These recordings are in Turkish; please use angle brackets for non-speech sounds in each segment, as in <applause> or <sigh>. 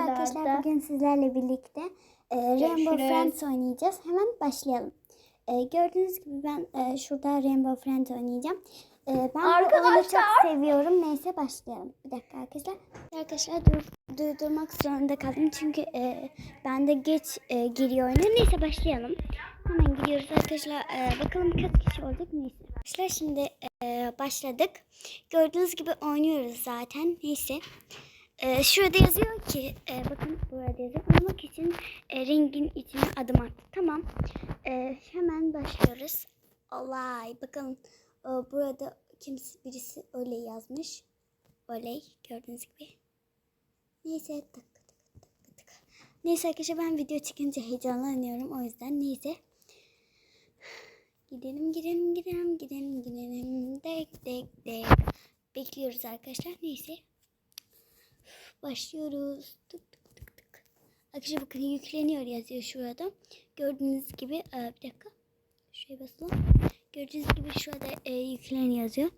Merhaba arkadaşlar. da. Bugün sizlerle birlikte e, Rainbow. Friends oynayacağız. Hemen başlayalım. E, gördüğünüz gibi ben e, şurada Rainbow Friends oynayacağım. E, ben bu oyunu Arkadaşlar. çok seviyorum. Neyse başlayalım. Bir dakika arkadaşlar. Arkadaşlar dur, durdurmak zorunda kaldım. Çünkü e, ben de geç e, giriyor oyuna. Neyse başlayalım. Hemen gidiyoruz arkadaşlar. E, bakalım kaç kişi olduk. Neyse. Arkadaşlar şimdi e, başladık. Gördüğünüz gibi oynuyoruz zaten. Neyse. Ee, şurada yazıyor ki e, bakın burada yazıyor. Oynamak için e, ringin içine adım at. Tamam. Ee, hemen başlıyoruz. Olay. Bakın e, burada kimse birisi öyle yazmış. Oley. Gördüğünüz gibi. Neyse tık tık tık tık. Neyse arkadaşlar ben video çekince heyecanlanıyorum. O yüzden neyse. Gidelim gidelim gidelim gidelim gidelim. Dek dek dek. Bekliyoruz arkadaşlar. Neyse. Başlıyoruz. Tık tık tık tık. Arkadaşlar bakın yükleniyor yazıyor şurada. Gördüğünüz gibi e, bir dakika. Şuraya basalım. Gördüğünüz gibi şurada e, yükleniyor yazıyor.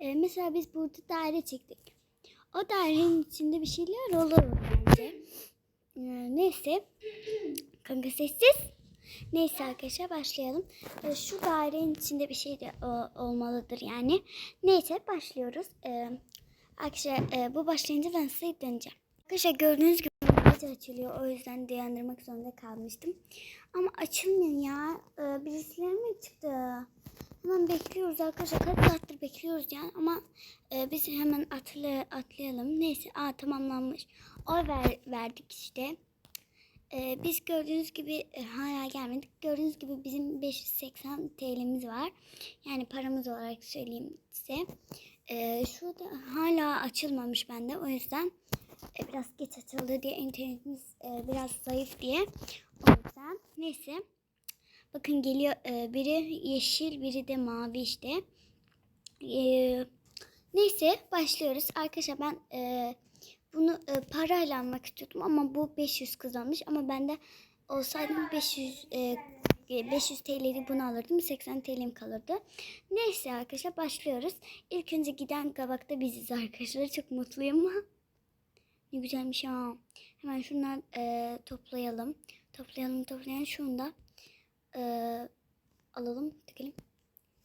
E, mesela biz burada daire çektik. O dairenin içinde bir şeyler olur bence. E, neyse. Kanka sessiz. Neyse arkadaşlar başlayalım. E, şu dairenin içinde bir şey de o, olmalıdır yani. Neyse başlıyoruz. E, Arkadaşlar e, bu başlayınca ben size döneceğim. Arkadaşlar gördüğünüz gibi gece açılıyor. O yüzden dayandırmak zorunda kalmıştım. Ama açılmıyor ya. E, birisileri mi çıktı? Hemen bekliyoruz arkadaşlar. Kaç saattir bekliyoruz yani. Ama e, biz hemen atla, atlayalım. Neyse. Aa tamamlanmış. Oy ver, verdik işte. E, biz gördüğünüz gibi e, hala gelmedik. Gördüğünüz gibi bizim 580 TL'miz var. Yani paramız olarak söyleyeyim size. Ee, şurada hala açılmamış bende. O yüzden e, biraz geç açıldı diye internetimiz e, biraz zayıf diye. O yüzden neyse. Bakın geliyor e, biri yeşil biri de mavi işte. Ee, neyse başlıyoruz. Arkadaşlar ben e, bunu e, parayla almak istiyordum ama bu 500 kazanmış ama bende olsaydım 500 e, 500 TL'yi bunu alırdım. 80 TL'm kalırdı. Neyse arkadaşlar başlıyoruz. İlk önce giden kabakta biziz arkadaşlar. Çok mutluyum. <laughs> ne güzelmiş ha. Hemen şunlar e, toplayalım. Toplayalım toplayalım. Şunu da e, alalım. Tıkalım.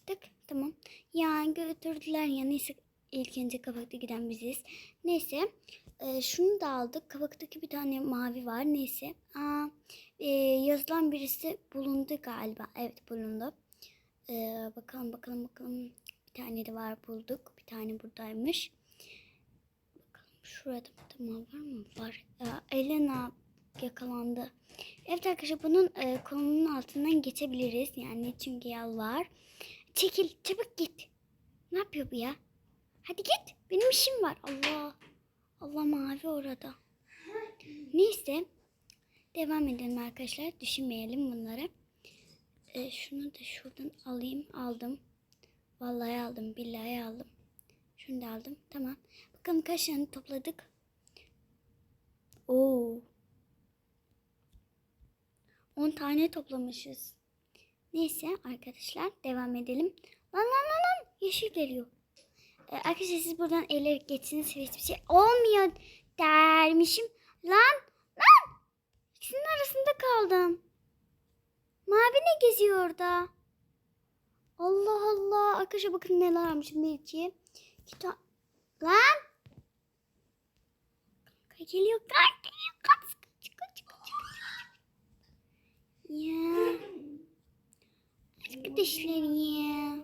Tık tamam. Ya götürdüler ya. Neyse ilk önce kabakta giden biziz. Neyse. E, şunu da aldık. Kabaktaki bir tane mavi var. Neyse. Aa, e, yazılan birisi bulundu galiba. Evet bulundu. E, bakalım bakalım bakalım. Bir tane de var bulduk. Bir tane buradaymış. Bakalım şurada tamam var mı? Var. E, Elena yakalandı. Evet arkadaşlar bunun e, konunun altından geçebiliriz. Yani çünkü yal var. Çekil çabuk git. Ne yapıyor bu ya? Hadi git. Benim işim var. Allah. Allah mavi orada. Neyse. Devam edelim arkadaşlar. Düşünmeyelim bunları. Ee, şunu da şuradan alayım. Aldım. Vallahi aldım. Billahi aldım. Şunu da aldım. Tamam. Bakalım kaç tane topladık. Oo. 10 tane toplamışız. Neyse arkadaşlar devam edelim. Lan lan lan lan. Yeşil geliyor. Ee, arkadaşlar siz buradan eğilerek geçsiniz. Hiçbir şey olmuyor dermişim. Lan. İkisinin arasında kaldım. Mavi ne geziyor orada? Allah Allah. Arkadaşlar bakın neler varmış. Bir, iki. Lan. Kanka geliyor. Kanka geliyor. Kaç, kaç. Ya. Arkadaşlar ya.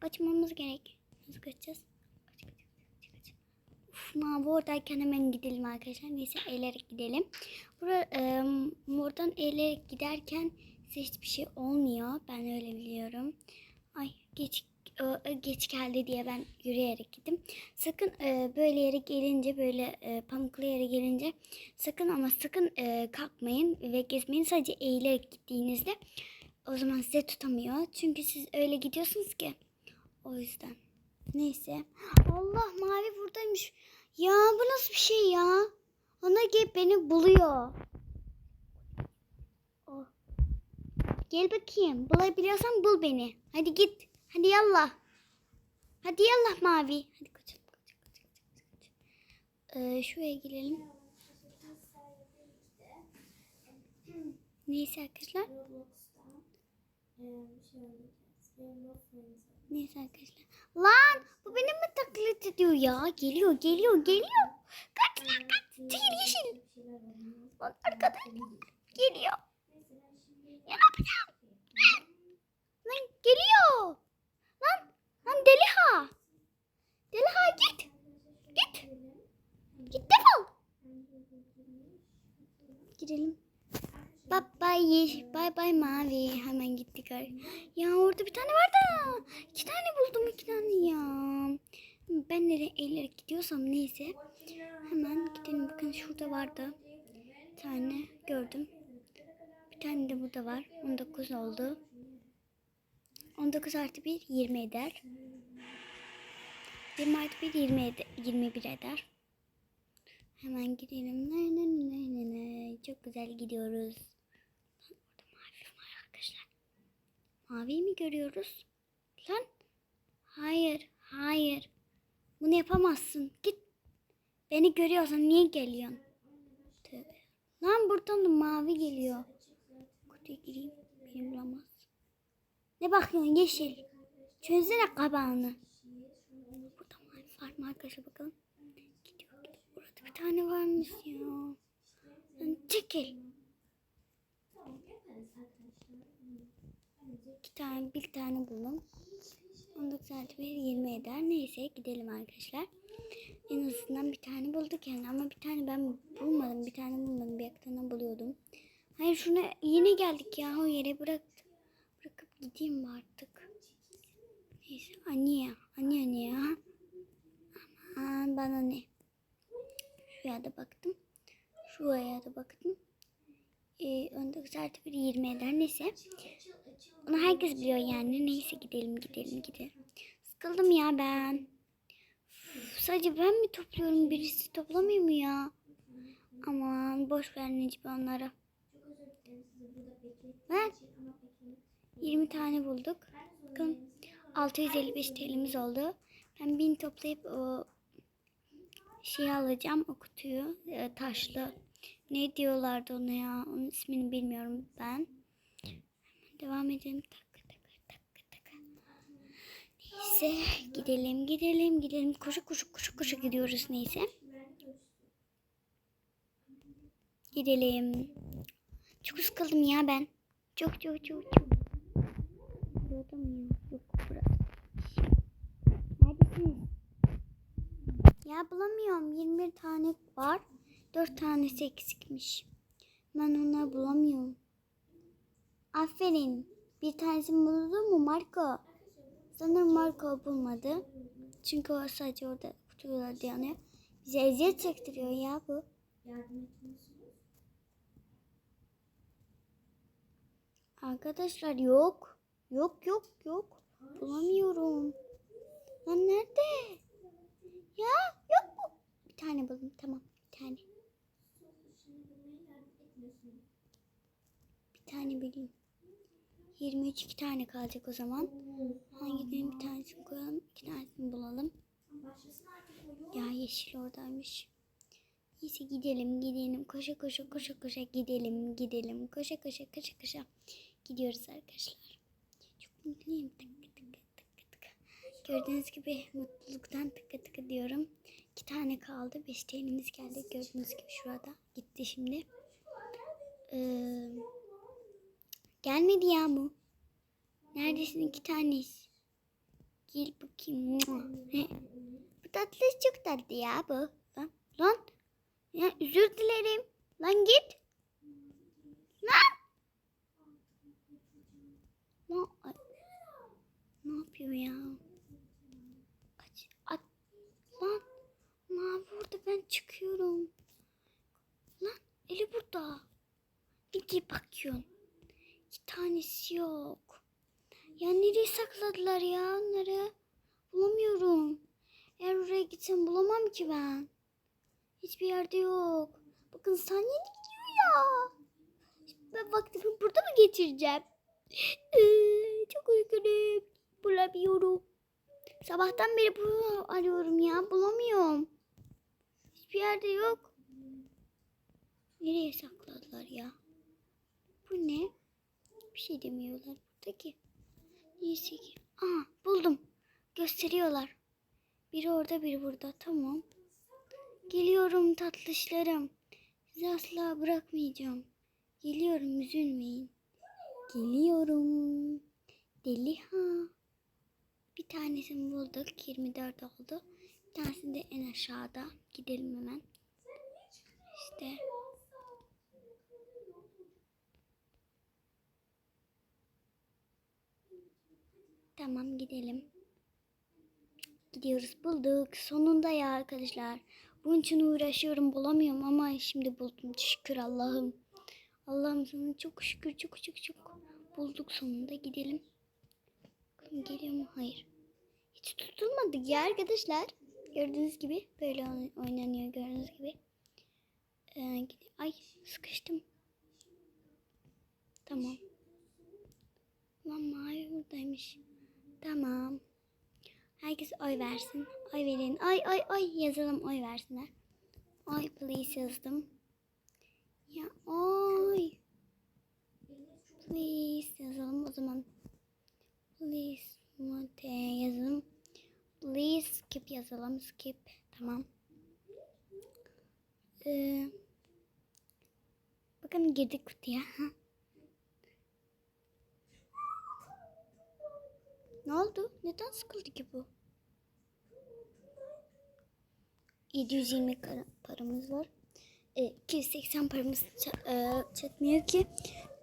Kaçmamız gerek. Nasıl kaçacağız? Kaç, kaç, kaç, kaç. Uf, mavi oradayken hemen gidelim arkadaşlar. Neyse eğilerek gidelim. Bura, e, buradan eğilerek giderken size hiçbir şey olmuyor. Ben öyle biliyorum. Ay geç geç geldi diye ben yürüyerek gittim. Sakın e, böyle yere gelince böyle e, pamuklu yere gelince sakın ama sakın e, kalkmayın ve gezmeyin. Sadece eğilerek gittiğinizde o zaman size tutamıyor. Çünkü siz öyle gidiyorsunuz ki. O yüzden. Neyse. Allah mavi buradaymış. Ya bu nasıl bir şey ya? Ana gelip beni buluyor. Oh. Gel bakayım. Bulabiliyorsan bul beni. Hadi git. Hadi yallah. Hadi yallah mavi. Hadi kaçalım. kaçalım, kaçalım, kaçalım. Ee, şuraya girelim. Neyse arkadaşlar. Roblox'tan. Ee, şöyle. Neyse arkadaşlar. Lan bu benim mi taklit ediyor ya? Geliyor geliyor geliyor. Kaç lan kaç. Çekil yeşil. Lan arkada geliyor. Ya ne yapacağım? Lan geliyor. Lan lan Deliha. Deliha git. Git. Git defol. Gidelim. Bye yeşil. Bye bye mavi. Hemen gittik. Ya orada bir tane vardı. İki tane buldum iki tane ya. Ben nereye eğilerek gidiyorsam neyse. Hemen gidelim. Bakın şurada vardı. Bir tane gördüm. Bir tane de burada var. 19 oldu. 19 artı 1 20 eder. 20 artı 1 20 ede- 21 eder. Hemen gidelim. Ne ne ne ne ne. Çok güzel gidiyoruz. Lan orada mavi var arkadaşlar. Mavi mi görüyoruz? Lan. Hayır. Hayır. Bunu yapamazsın. Git. Beni görüyorsan niye geliyorsun? Tövbe. Lan buradan da mavi geliyor. Kutuya gireyim. Beni bulamaz. Ne bakıyorsun yeşil? Çözsene kabağını. Burada mavi var mı arkadaşlar bakalım. Gidiyor gidiyor. Burada bir tane varmış ya. Lan çekil. Tane, bir tane buldum. 19 artı 1 20 eder. Neyse gidelim arkadaşlar. En azından bir tane bulduk yani ama bir tane ben bulmadım. Bir tane bulmadım. Bir yakından buluyordum. Hayır şuna yine geldik ya o yere bırak bırakıp gideyim mi artık? Neyse anne ya. Anne anne ya. Aman bana ne? Şuraya da baktım. Şuraya da baktım. Ee, 19 artı 1 20 eder. Neyse. Onu herkes biliyor yani. Neyse gidelim gidelim gidelim. Sıkıldım ya ben. Üf, sadece ben mi topluyorum? Birisi toplamıyor mu ya? Aman boş ver Necip onları. Ben 20 tane bulduk. Bakın 655 TL'miz oldu. Ben 1000 toplayıp o şeyi alacağım o kutuyu e, taşlı. Ne diyorlardı ona ya? Onun ismini bilmiyorum ben. Devam edelim. Tak tak tak tak. Neyse gidelim gidelim gidelim. Koşu koşu koşu koşu gidiyoruz neyse. Gidelim. Çok sıkıldım ya ben. Çok çok çok çok. Burada mı? Yok burada. Neredesiniz? Ya bulamıyorum. 21 tane var. 4 tanesi eksikmiş. Ben onları bulamıyorum. Aferin. Bir tanesini buldun mu Marco? Sanırım Marco bulmadı. Çünkü o sadece orada kutularda yanıyor. Bize eziyet çektiriyor ya bu. Arkadaşlar yok. Yok yok yok. Bulamıyorum. Lan nerede? Ya yok mu? Bir tane buldum tamam. Bir tane. Bir tane bileyim. 23 iki tane kalacak o zaman. Hangilerinin bir tanesini koyalım. iki tanesini bulalım. Ya yeşil oradaymış. Neyse gidelim gidelim. Koşa koşa koşa koşa gidelim gidelim. Koşa koşa koşa koşa. Gidiyoruz arkadaşlar. Çok mutluyum. Tıkı tıkı tıkı tıkı. Gördüğünüz gibi mutluluktan tıkı tıkı diyorum. İki tane kaldı. Beş TL'miz geldi. Gördüğünüz gibi şurada. Gitti şimdi. Ee, gelmedi ya bu. Neredesin iki tanesi? Gel bakayım. Bu tatlı çok tatlı ya bu. Lan, lan. Ya özür dilerim. Lan git. Lan. Lan. Ne yapıyor ya? Aç, at. Lan. Mavi orada ben çıkıyorum. Lan eli burada. Bir diye bakıyorsun. İki tanesi yok. Ya nereye sakladılar ya onları? Bulamıyorum. Eğer oraya gitsem bulamam ki ben. Hiçbir yerde yok. Bakın saniyeli gidiyor ya. Ben vaktimi burada mı geçireceğim? Ee, çok uykuluyum. Bulamıyorum. Sabahtan beri bunu arıyorum ya. Bulamıyorum. Hiçbir yerde yok. Nereye sakladılar ya? Bu ne? Bir şey demiyorlar buradaki. Neyse ki. Aa buldum. Gösteriyorlar. Biri orada biri burada. Tamam. Geliyorum tatlışlarım. Sizi asla bırakmayacağım. Geliyorum üzülmeyin. Geliyorum. Deli ha. Bir tanesini bulduk. 24 oldu. Bir tanesi de en aşağıda. Gidelim hemen. İşte. Tamam gidelim. Gidiyoruz bulduk. Sonunda ya arkadaşlar. Bunun için uğraşıyorum bulamıyorum ama şimdi buldum. Şükür Allah'ım. Allah'ım sana çok şükür çok çok çok. Bulduk sonunda gidelim. Bakalım geliyor mu? Hayır. Hiç tutulmadık ya arkadaşlar. Gördüğünüz gibi böyle oyn- oynanıyor gördüğünüz gibi. Ee, Ay sıkıştım. Tamam. Lan mavi buradaymış. Tamam. Herkes oy versin. Oy verin. Ay ay ay yazalım oy versinler. Oy please yazdım. Ya oy. Please yazalım o zaman. Please Mate yazalım. Please skip yazalım. Skip. Tamam. Ee, bakın girdik kutuya. Ne oldu? Neden sıkıldı ki bu? 720 kara- paramız var. E, 280 paramız e, çatmıyor ki.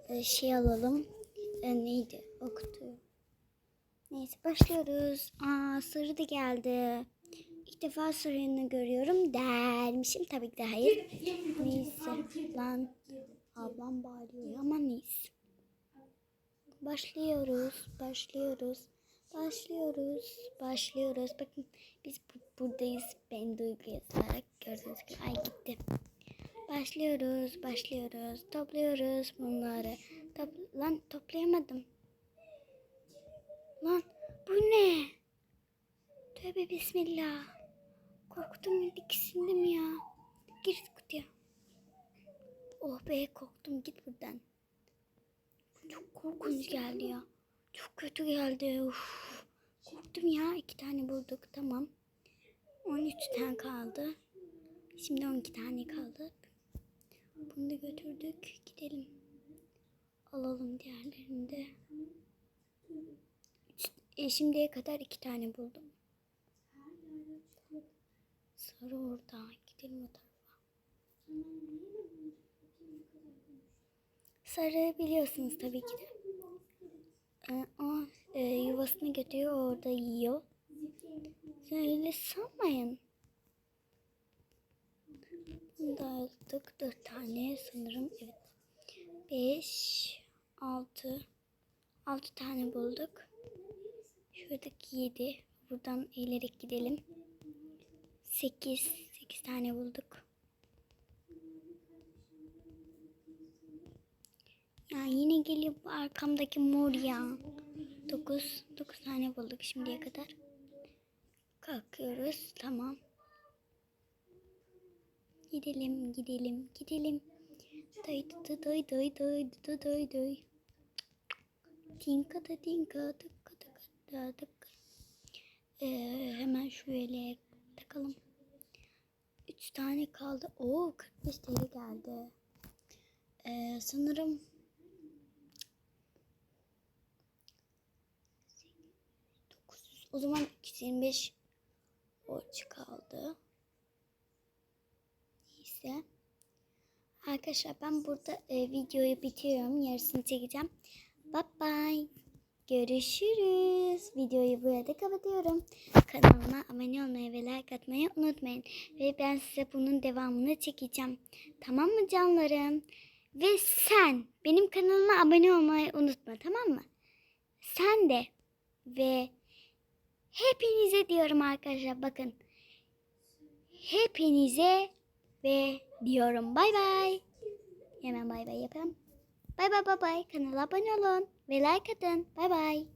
E, şey alalım. E, neydi? O. Neyse başlıyoruz. Aa sarı da geldi. İlk defa sarını görüyorum dermişim. Tabii ki de hayır. Neyse lan ablam bağırıyor ama neyse. Başlıyoruz, başlıyoruz, başlıyoruz, başlıyoruz. Bakın biz bu- buradayız. Ben duygu yazarak gördüğünüz gibi. Ay gitti. Başlıyoruz, başlıyoruz. Topluyoruz bunları. Top, lan toplayamadım. Lan bu ne? Tövbe bismillah. Korktum diksindim ya. Gir kutuya. Oh be korktum git buradan. Çok korkunç geldi ya. Çok kötü geldi. Uf. Korktum ya. iki tane bulduk. Tamam. 13 tane kaldı. Şimdi 12 tane kaldı. Bunu da götürdük. Gidelim. Alalım diğerlerini de. E, şimdiye kadar iki tane buldum. Sarı orada. Gidelim o tarafa. Sarı biliyorsunuz tabii ki de. Ee, o e, yuvasını götürüyor orada yiyor. Öyle sanmayın. Bunu da aldık. Dört tane sanırım. Evet. Beş, altı. Altı tane bulduk. Şuradaki yedi. Buradan eğilerek gidelim. Sekiz. Sekiz tane bulduk. Ya yine geliyor bu arkamdaki mor ya. Dokuz. Dokuz tane bulduk şimdiye kadar. Kalkıyoruz. Tamam. Gidelim, gidelim, gidelim. Day day day day day day day day. Tinka da tinka tıkka tıkka da tıkka. Ee, hemen şöyle takalım. Üç tane kaldı. Oo 45 TL geldi. Ee, sanırım o zaman 225 borç kaldı. Neyse. Arkadaşlar ben burada e, videoyu bitiriyorum. Yarısını çekeceğim. Bye bye. Görüşürüz. Videoyu burada kapatıyorum. Kanalıma abone olmayı ve like atmayı unutmayın. Ve ben size bunun devamını çekeceğim. Tamam mı canlarım? Ve sen benim kanalıma abone olmayı unutma tamam mı? Sen de ve hepinize diyorum arkadaşlar bakın. Hepinize ve diyorum bay bay. Hemen bay bay yapalım. Bay bay bay bay. Kanala abone olun ve like atın. Bay bay.